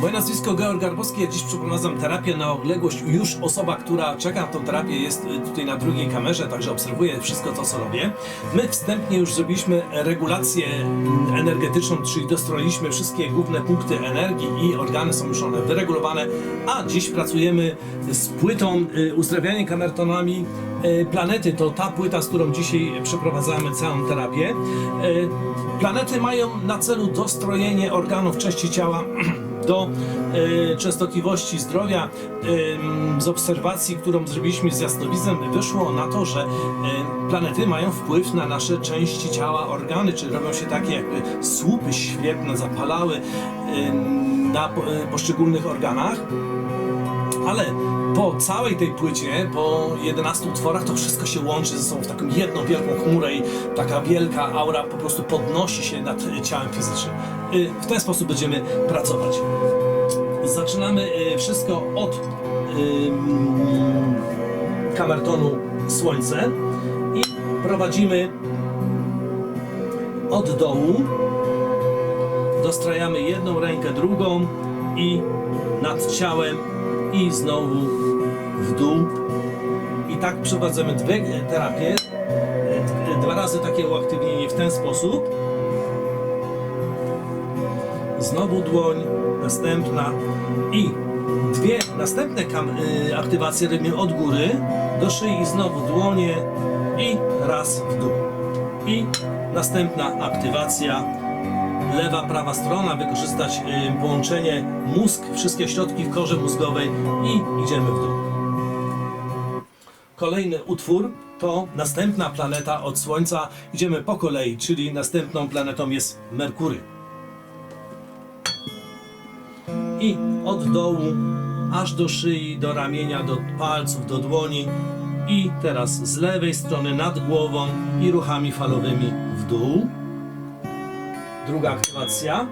Moje nazwisko Georg Garbowski, ja dziś przeprowadzam terapię na odległość. Już osoba, która czeka na tą terapię jest y, tutaj na drugiej kamerze, także obserwuje wszystko to, co robię. My wstępnie już zrobiliśmy regulację energetyczną, czyli dostroiliśmy wszystkie główne punkty energii i organy są już one wyregulowane, a dziś pracujemy z płytą y, uzdrawianie kamertonami y, planety. To ta płyta, z którą dzisiaj przeprowadzamy całą terapię. Planety mają na celu dostrojenie organów części ciała do e, częstotliwości zdrowia. Em, z obserwacji, którą zrobiliśmy z jasnowidzem, wyszło na to, że e, planety mają wpływ na nasze części ciała, organy, czyli robią się takie jakby słupy świetne, zapalały em, na po, e, poszczególnych organach. Ale po całej tej płycie, po 11 utworach, to wszystko się łączy ze sobą w taką jedną wielką chmurę i taka wielka aura po prostu podnosi się nad ciałem fizycznym. Y, W ten sposób będziemy pracować. Zaczynamy y, wszystko od kamertonu Słońce i prowadzimy od dołu dostrajamy jedną rękę drugą i nad ciałem i znowu w dół. I tak przeprowadzamy dwie terapie dwa razy takie uaktywnienie w ten sposób. Znowu dłoń następna i dwie następne y, aktywacje robimy od góry do szyi. Znowu dłonie i raz w dół. I następna aktywacja lewa, prawa strona, wykorzystać y, połączenie mózg, wszystkie środki w korze mózgowej i idziemy w dół. Kolejny utwór to następna planeta od Słońca. Idziemy po kolei, czyli następną planetą jest Merkury. I od dołu aż do szyi, do ramienia, do palców, do dłoni. I teraz z lewej strony nad głową i ruchami falowymi w dół. Druga aktywacja.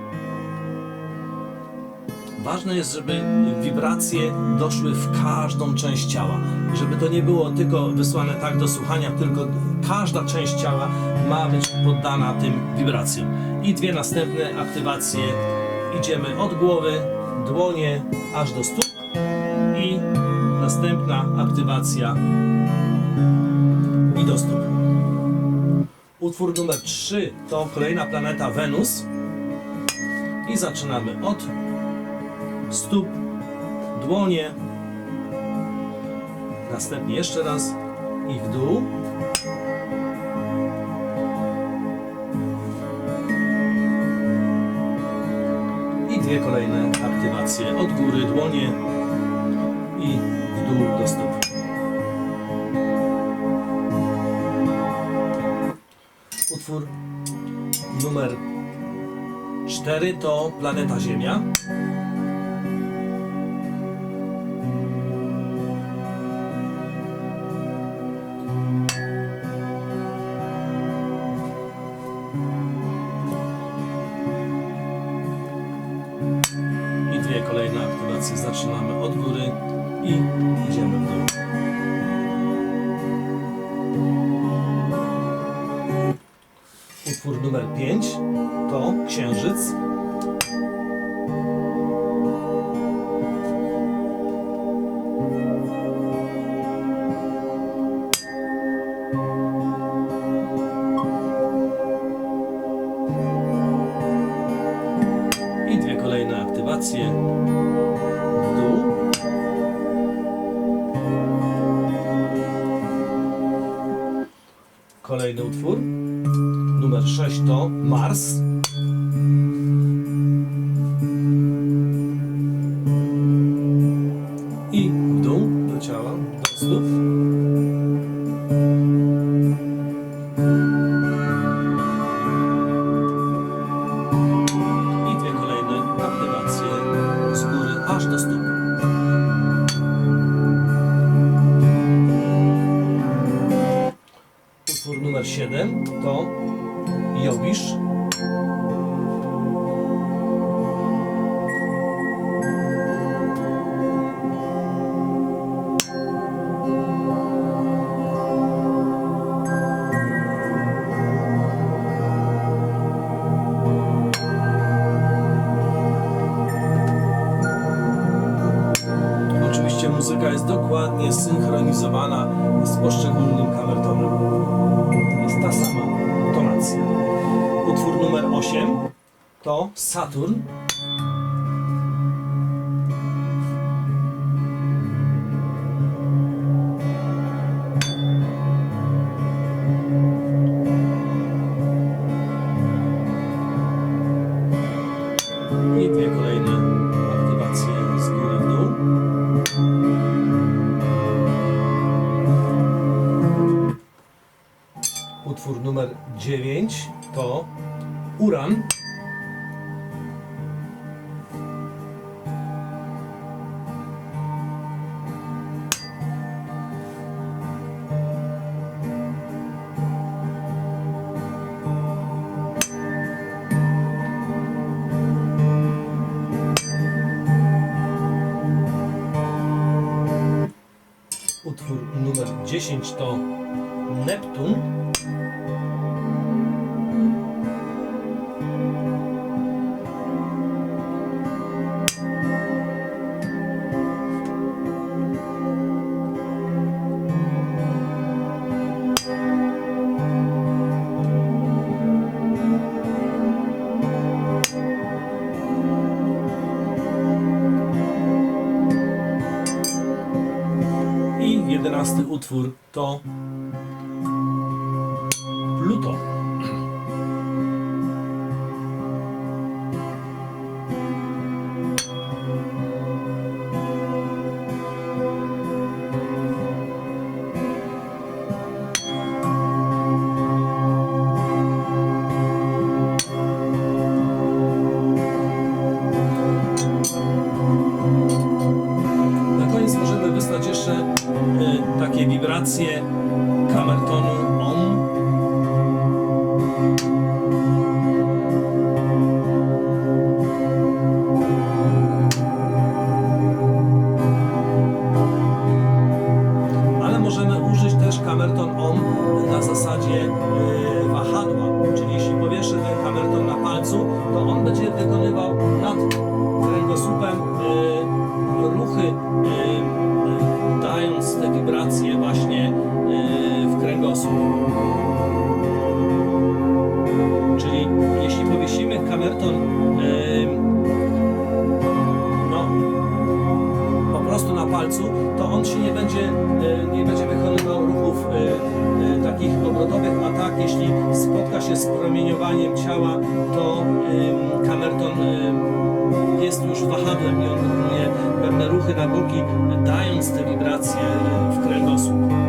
Ważne jest, żeby wibracje doszły w każdą część ciała. Żeby to nie było tylko wysłane tak do słuchania, tylko każda część ciała ma być poddana tym wibracjom. I dwie następne aktywacje. Idziemy od głowy, dłonie aż do stóp. I następna aktywacja i do stóp. Utwór numer 3 to kolejna planeta Wenus. I zaczynamy od stóp, dłonie. Następnie jeszcze raz i w dół. I dwie kolejne aktywacje od góry, dłonie i w dół do stóp. Utwór numer 4 to planeta Ziemia. Utwór numer 5 to Księżyc. I dwie kolejne aktywacje w dół. Kolejny utwór. Numer 6 to Mars. Muzyka jest dokładnie synchronizowana z poszczególnym kamertonem. Jest ta sama tonacja. Utwór numer 8 to Saturn. 9 to Uran. Utwór numer 10 to Neptun. Utwór to Pluto. To on będzie wykonywał nad kręgosłupem y, ruchy, y, y, dając te wibracje właśnie y, w kręgosłup. Czyli jeśli powiesimy kamerton y, palcu, to on się nie będzie, e, nie będzie wykonywał ruchów e, e, takich obrotowych, a tak jeśli spotka się z promieniowaniem ciała, to kamerton jest już wahadłem i on wykonuje pewne ruchy na boki, dając te wibracje w kręgosłup.